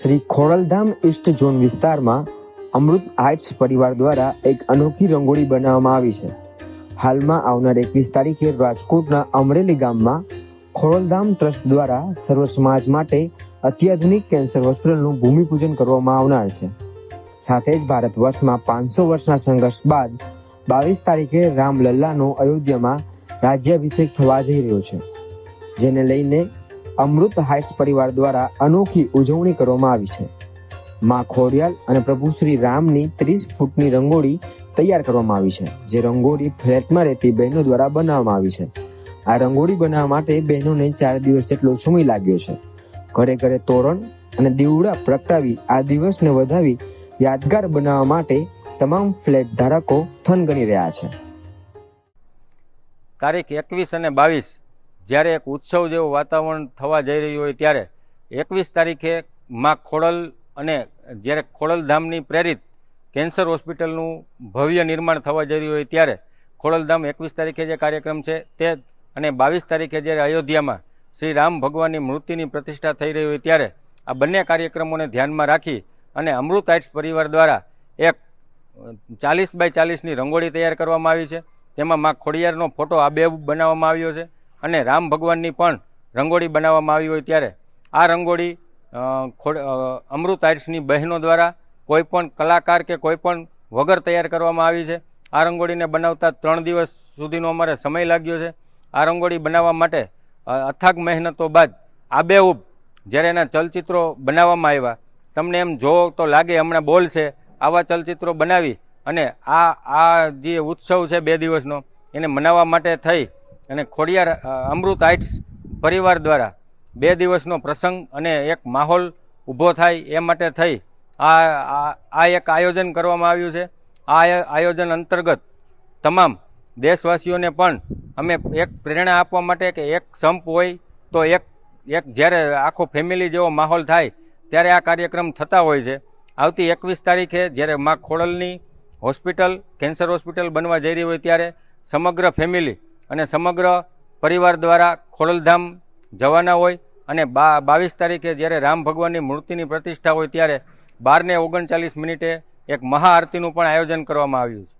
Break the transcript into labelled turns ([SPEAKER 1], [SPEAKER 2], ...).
[SPEAKER 1] Shri Khodaldham East zone વિસ્તારમાં અમૃત arts પરિવાર દ્વારા એક અનોખી રંગોળી બનાવવામાં આવી છે. હાલમાં આવનાર એકવીસ તારીખે રાજકોટના અમરેલી ગામમાં ખોડલધામ ટ્રસ્ટ દ્વારા સર્વ સમાજ માટે અત્યાધુનિક કેન્સર હોસ્પિટલનું ભૂમિપૂજન કરવામાં આવનાર છે. સાથે જ ભારત વર્ષમાં પાંચસો વર્ષના સંઘર્ષ બાદ બાવીસ તારીખે રામલલ્લાનો અયોધ્યામાં રાજ્યાભિષેક થવા જઈ રહ્યો છે. જેને લઈને અમૃત હાઇટ્સ પરિવાર દ્વારા અનોખી ઉજવણી કરવામાં આવી છે. માં ખોડિયાલ અને પ્રભુ શ્રી રામની ત્રીસ ફૂટની રંગોળી તૈયાર કરવામાં આવી છે, જે રંગોળી ફ્લેટમાં રહેતી બહેનો દ્વારા બનાવવામાં આવી છે. આ રંગોળી બનાવવા માટે બહેનોને ચાર દિવસ જેટલો સમય લાગ્યો છે. ઘરે ઘરે તોરણ અને દીવડા પ્રગટાવી આ દિવસને વધાવી યાદગાર બનાવવા માટે તમામ ફ્લેટ ધારકો થન ગણી રહ્યા છે.
[SPEAKER 2] તારીખ એકવીસ અને બાવીસ જ્યારે એક ઉત્સવ જેવું વાતાવરણ થવા જઈ રહ્યું હોય ત્યારે એકવીસ તારીખે માં ખોડલ અને જ્યારે ખોડલધામની પ્રેરિત કેન્સર હોસ્પિટલનું ભવ્ય નિર્માણ થવા જઈ રહ્યું હોય ત્યારે ખોડલધામ એકવીસ તારીખે જે કાર્યક્રમ છે તે અને બાવીસ તારીખે જ્યારે અયોધ્યામાં શ્રી રામ ભગવાનની મૂર્તિની પ્રતિષ્ઠા થઈ રહી હોય ત્યારે આ બંને કાર્યક્રમોને ધ્યાનમાં રાખી અને અમૃત આઇટ્સ પરિવાર દ્વારા એક ચાલીસ બાય ચાલીસની રંગોળી તૈયાર કરવામાં આવી છે. તેમાં માં ખોડિયારનો ફોટો આબેહૂબ બનાવવામાં આવ્યો છે. અને રામ ભગવાનની પણ રંગોળી બનાવવામાં આવી હોય ત્યારે આ રંગોળી ખોડ અમૃત આર્ટ્સની બહેનો દ્વારા કોઈપણ કલાકાર કે કોઈપણ વગર તૈયાર કરવામાં આવી છે. આ રંગોળીને બનાવતા ત્રણ દિવસ સુધીનો અમારે સમય લાગ્યો છે. આ રંગોળી બનાવવા માટે અથાગ મહેનતો બાદ આબેહૂબ જ્યારે એના ચલચિત્રો બનાવવામાં આવ્યા, તમને એમ જોવો તો લાગે હમણાં બોલ છે, આવા ચલચિત્રો બનાવી અને આ આ જે ઉત્સવ છે બે દિવસનો, એને મનાવવા માટે થઈ અને ખોડિયાર અમૃત આઇટ્સ પરિવાર દ્વારા બે દિવસનો પ્રસંગ અને એક માહોલ ઊભો થાય એ માટે થઈ આ, આ- એક આયોજન કરવામાં આવ્યું છે. આ આયોજન અંતર્ગત તમામ દેશવાસીઓને પણ અમે એક પ્રેરણા આપવા માટે કે એક સંપ હોય તો એક એક જ્યારે આખો ફેમિલી જેવો માહોલ થાય ત્યારે આ કાર્યક્રમ થતા હોય છે. આવતી એકવીસ તારીખે જ્યારે મા ખોડલની હોસ્પિટલ, કેન્સર હોસ્પિટલ બનવા જઈ રહી હોય ત્યારે સમગ્ર ફેમિલી અને સમગ્ર પરિવાર દ્વારા ખોડલધામ જવાના હોય અને બા બાવીસ તારીખે જ્યારે રામ ભગવાનની મૂર્તિની પ્રતિષ્ઠા હોય ત્યારે બારને ઓગણચાલીસ મિનિટે એક મહાઆરતીનું પણ આયોજન કરવામાં આવ્યું છે.